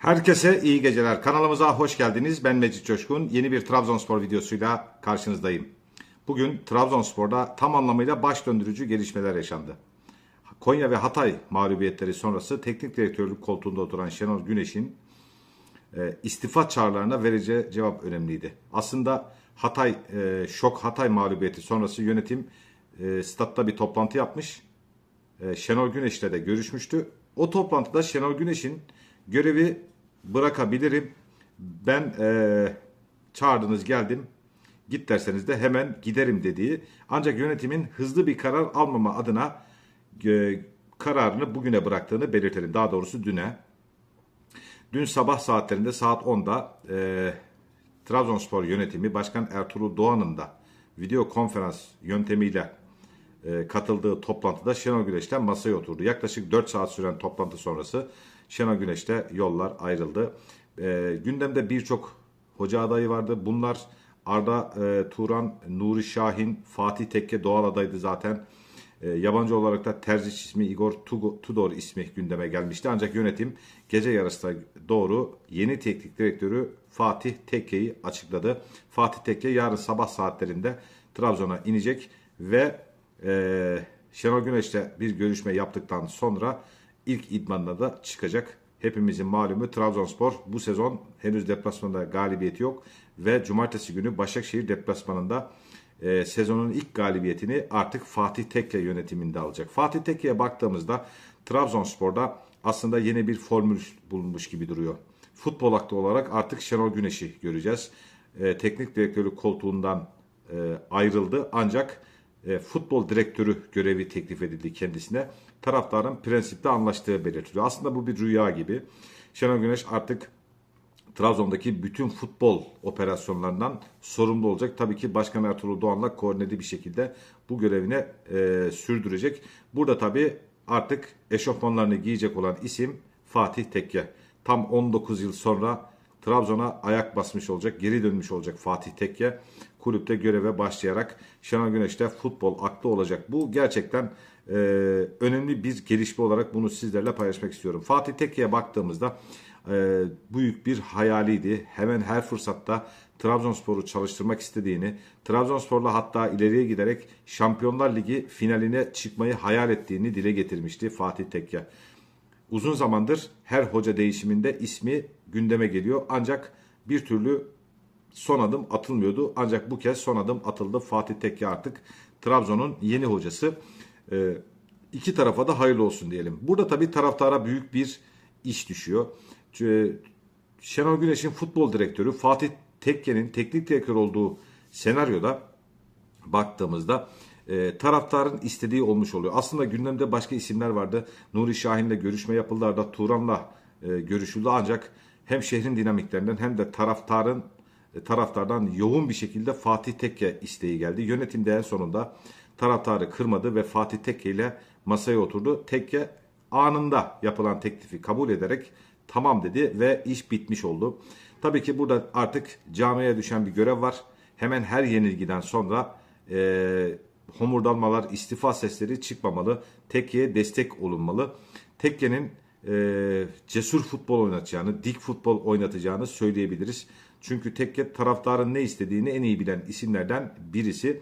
Herkese iyi geceler. Kanalımıza hoş geldiniz. Ben Mecit Coşkun. Yeni bir Trabzonspor videosuyla karşınızdayım. Bugün Trabzonspor'da tam anlamıyla baş döndürücü gelişmeler yaşandı. Konya ve Hatay mağlubiyetleri sonrası teknik direktörlük koltuğunda oturan Şenol Güneş'in e, istifa çağrılarına vereceği cevap önemliydi. Aslında Hatay e, şok Hatay mağlubiyeti sonrası yönetim e, statta bir toplantı yapmış. E, Şenol Güneş'le de görüşmüştü. O toplantıda Şenol Güneş'in görevi bırakabilirim. Ben e, çağırdınız geldim. Git derseniz de hemen giderim dediği. Ancak yönetimin hızlı bir karar almama adına e, kararını bugüne bıraktığını belirtelim. Daha doğrusu düne. Dün sabah saatlerinde saat 10'da e, Trabzonspor yönetimi Başkan Ertuğrul Doğan'ın da video konferans yöntemiyle e, katıldığı toplantıda Şenol Güneş'le masaya oturdu. Yaklaşık 4 saat süren toplantı sonrası Şenol Güneş'le yollar ayrıldı. E, gündemde birçok hoca adayı vardı. Bunlar Arda e, Turan, Nuri Şahin, Fatih Tekke doğal adaydı zaten. E, yabancı olarak da tercih ismi Igor Tudor ismi gündeme gelmişti. Ancak yönetim gece yarısına doğru yeni teknik direktörü Fatih Tekke'yi açıkladı. Fatih Tekke yarın sabah saatlerinde Trabzon'a inecek ve e, Şenol Güneş'le bir görüşme yaptıktan sonra ilk idmanına da çıkacak. Hepimizin malumu Trabzonspor bu sezon henüz deplasmanda galibiyeti yok ve cumartesi günü Başakşehir deplasmanında e, sezonun ilk galibiyetini artık Fatih Tekke yönetiminde alacak. Fatih Tekke'ye baktığımızda Trabzonspor'da aslında yeni bir formül bulunmuş gibi duruyor. Futbol aklı olarak artık Şenol Güneş'i göreceğiz. E, teknik direktörlük koltuğundan e, ayrıldı ancak e, futbol direktörü görevi teklif edildi kendisine. Taraftarın prensipte anlaştığı belirtiliyor. Aslında bu bir rüya gibi. Şenol Güneş artık Trabzon'daki bütün futbol operasyonlarından sorumlu olacak. Tabii ki Başkan Ertuğrul Doğan'la koordineli bir şekilde bu görevine e, sürdürecek. Burada tabii artık eşofmanlarını giyecek olan isim Fatih Tekke. Tam 19 yıl sonra Trabzon'a ayak basmış olacak, geri dönmüş olacak Fatih Tekke. Kulüpte göreve başlayarak Şenol Güneş'te futbol aklı olacak. Bu gerçekten e, önemli bir gelişme olarak bunu sizlerle paylaşmak istiyorum. Fatih Tekke'ye baktığımızda e, büyük bir hayaliydi. Hemen her fırsatta Trabzonspor'u çalıştırmak istediğini, Trabzonspor'la hatta ileriye giderek Şampiyonlar Ligi finaline çıkmayı hayal ettiğini dile getirmişti Fatih Tekke. Uzun zamandır her hoca değişiminde ismi gündeme geliyor. Ancak bir türlü son adım atılmıyordu. Ancak bu kez son adım atıldı. Fatih Tekke artık Trabzon'un yeni hocası. Ee, iki tarafa da hayırlı olsun diyelim. Burada tabii taraftara büyük bir iş düşüyor. Çünkü Şenol Güneş'in futbol direktörü Fatih Tekke'nin teknik direktör olduğu senaryoda baktığımızda e, taraftarın istediği olmuş oluyor. Aslında gündemde başka isimler vardı. Nuri Şahin'le görüşme yapıldı. Arda Turan'la e, görüşüldü ancak hem şehrin dinamiklerinden hem de taraftarın e, taraftardan yoğun bir şekilde Fatih Tekke isteği geldi. Yönetim de en sonunda taraftarı kırmadı ve Fatih Tekke ile masaya oturdu. Tekke anında yapılan teklifi kabul ederek tamam dedi ve iş bitmiş oldu. Tabii ki burada artık camiye düşen bir görev var. Hemen her yenilgiden sonra e, homurdanmalar, istifa sesleri çıkmamalı. Tekke'ye destek olunmalı. Tekke'nin e, cesur futbol oynatacağını, dik futbol oynatacağını söyleyebiliriz. Çünkü Tekke taraftarın ne istediğini en iyi bilen isimlerden birisi.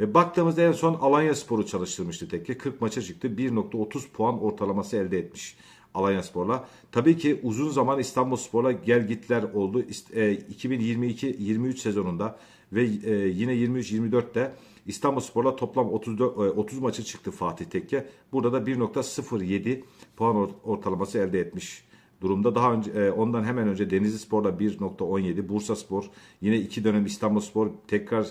E, baktığımızda en son Alanya Spor'u çalıştırmıştı Tekke. 40 maça çıktı. 1.30 puan ortalaması elde etmiş Alanya Spor'la. Tabii ki uzun zaman İstanbul Spor'la gel gitler oldu. E, 2022-23 sezonunda ve e, yine 23-24'te İstanbul Spor'la toplam 34, e, 30 maçı çıktı Fatih Tekke. Burada da 1.07 puan or- ortalaması elde etmiş durumda. Daha önce e, ondan hemen önce Denizli Spor'da 1.17, Bursa Spor, yine iki dönem İstanbul Spor, tekrar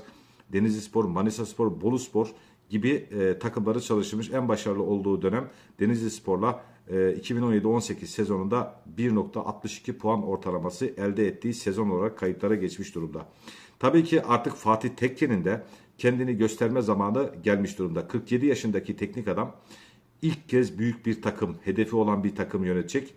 Denizli Spor, Manisa Spor, Bolu Spor gibi e, takımları çalıştırmış. En başarılı olduğu dönem Denizli Spor'la e, 2017-18 sezonunda 1.62 puan ortalaması elde ettiği sezon olarak kayıtlara geçmiş durumda. Tabii ki artık Fatih Tekke'nin de kendini gösterme zamanı gelmiş durumda. 47 yaşındaki teknik adam ilk kez büyük bir takım, hedefi olan bir takım yönetecek.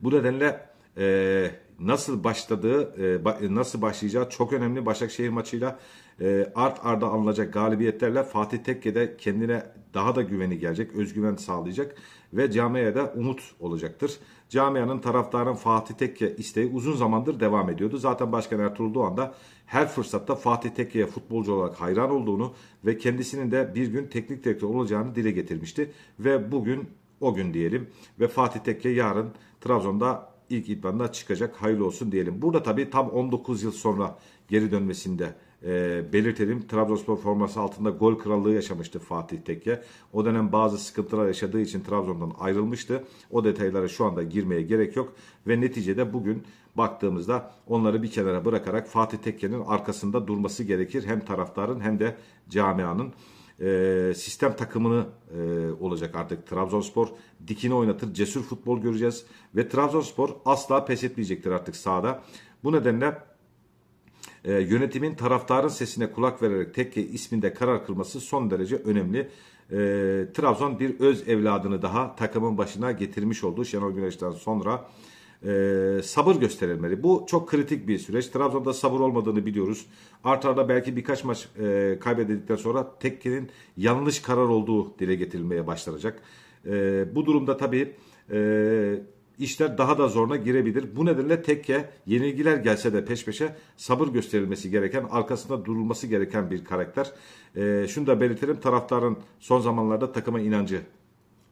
Bu nedenle e, nasıl başladığı, e, nasıl başlayacağı çok önemli. Başakşehir maçıyla e, art arda alınacak galibiyetlerle Fatih Tekke'de kendine daha da güveni gelecek, özgüven sağlayacak ve camiaya da umut olacaktır. Camianın taraftarın Fatih Tekke isteği uzun zamandır devam ediyordu. Zaten Başkan Ertuğrul Doğan her fırsatta Fatih Tekke'ye futbolcu olarak hayran olduğunu ve kendisinin de bir gün teknik direktör olacağını dile getirmişti. Ve bugün o gün diyelim ve Fatih Tekke yarın Trabzon'da ilk idmanda çıkacak. Hayırlı olsun diyelim. Burada tabii tam 19 yıl sonra geri dönmesinde e, belirtelim. Trabzonspor forması altında gol krallığı yaşamıştı Fatih Tekke. O dönem bazı sıkıntılar yaşadığı için Trabzon'dan ayrılmıştı. O detaylara şu anda girmeye gerek yok. Ve neticede bugün baktığımızda onları bir kenara bırakarak Fatih Tekke'nin arkasında durması gerekir. Hem taraftarın hem de camianın e, sistem takımını e, olacak artık Trabzonspor. Dikini oynatır, cesur futbol göreceğiz. Ve Trabzonspor asla pes etmeyecektir artık sahada. Bu nedenle e, yönetimin taraftarın sesine kulak vererek tekke isminde karar kılması son derece önemli. E, Trabzon bir öz evladını daha takımın başına getirmiş oldu Şenol Güneş'ten sonra. E, sabır gösterilmeli. Bu çok kritik bir süreç. Trabzon'da sabır olmadığını biliyoruz. Art arda belki birkaç maç e, kaybedildikten sonra tekkenin yanlış karar olduğu dile getirilmeye başlanacak. E, bu durumda tabii e, işler daha da zoruna girebilir. Bu nedenle tekke yenilgiler gelse de peş peşe sabır gösterilmesi gereken, arkasında durulması gereken bir karakter. Ee, şunu da belirtelim taraftarın son zamanlarda takıma inancı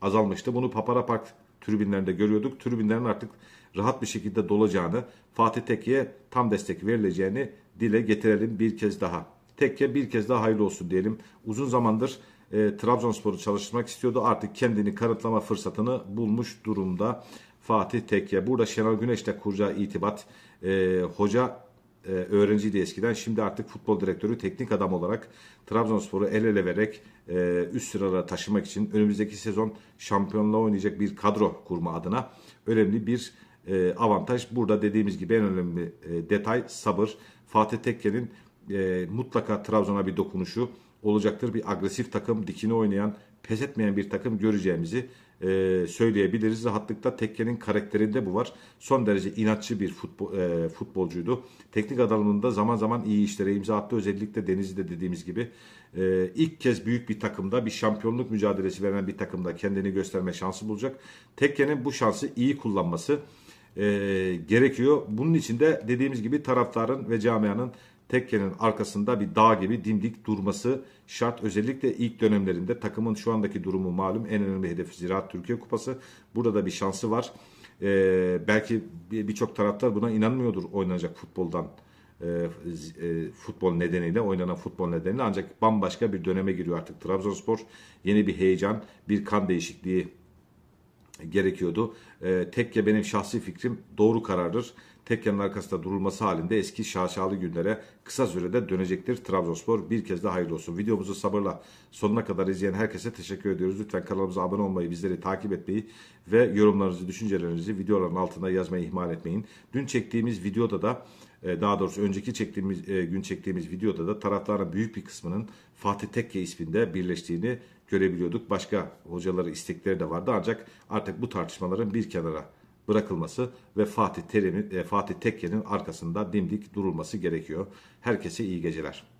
azalmıştı. Bunu Papara Park tribünlerinde görüyorduk. Tribünlerin artık rahat bir şekilde dolacağını, Fatih Tekke'ye tam destek verileceğini dile getirelim bir kez daha. Tekke bir kez daha hayırlı olsun diyelim. Uzun zamandır e, Trabzonspor'u çalıştırmak istiyordu. Artık kendini kanıtlama fırsatını bulmuş durumda. Fatih Tekke. Burada Şenol Güneş'le kuracağı itibat e, hoca e, öğrenciydi eskiden. Şimdi artık futbol direktörü teknik adam olarak Trabzonspor'u el ele vererek e, üst sıralara taşımak için önümüzdeki sezon şampiyonluğa oynayacak bir kadro kurma adına önemli bir e, avantaj. Burada dediğimiz gibi en önemli e, detay sabır. Fatih Tekke'nin e, mutlaka Trabzon'a bir dokunuşu olacaktır. Bir agresif takım, dikini oynayan, pes etmeyen bir takım göreceğimizi e, söyleyebiliriz. Rahatlıkla Tekke'nin karakterinde bu var. Son derece inatçı bir futbol, e, futbolcuydu. Teknik adamında zaman zaman iyi işlere imza attı. Özellikle Denizli'de dediğimiz gibi e, ilk kez büyük bir takımda bir şampiyonluk mücadelesi veren bir takımda kendini gösterme şansı bulacak. Tekke'nin bu şansı iyi kullanması e, gerekiyor. Bunun için de dediğimiz gibi taraftarın ve camianın tekkenin arkasında bir dağ gibi dimdik durması şart. Özellikle ilk dönemlerinde takımın şu andaki durumu malum en önemli hedefi Ziraat Türkiye Kupası. Burada da bir şansı var. Ee, belki birçok taraftar buna inanmıyordur oynanacak futboldan e, e, futbol nedeniyle oynanan futbol nedeniyle ancak bambaşka bir döneme giriyor artık Trabzonspor. Yeni bir heyecan, bir kan değişikliği gerekiyordu. E, tekke benim şahsi fikrim doğru karardır. Tekkenin arkasında durulması halinde eski şaşalı günlere kısa sürede dönecektir Trabzonspor. Bir kez de hayırlı olsun. Videomuzu sabırla sonuna kadar izleyen herkese teşekkür ediyoruz. Lütfen kanalımıza abone olmayı, bizleri takip etmeyi ve yorumlarınızı, düşüncelerinizi videoların altına yazmayı ihmal etmeyin. Dün çektiğimiz videoda da e, daha doğrusu önceki çektiğimiz e, gün çektiğimiz videoda da taraftarın büyük bir kısmının Fatih Tekke isminde birleştiğini görebiliyorduk. Başka hocaları istekleri de vardı ancak artık bu tartışmaların bir kenara bırakılması ve Fatih Terim'in e, Fatih Tekke'nin arkasında dimdik durulması gerekiyor. Herkese iyi geceler.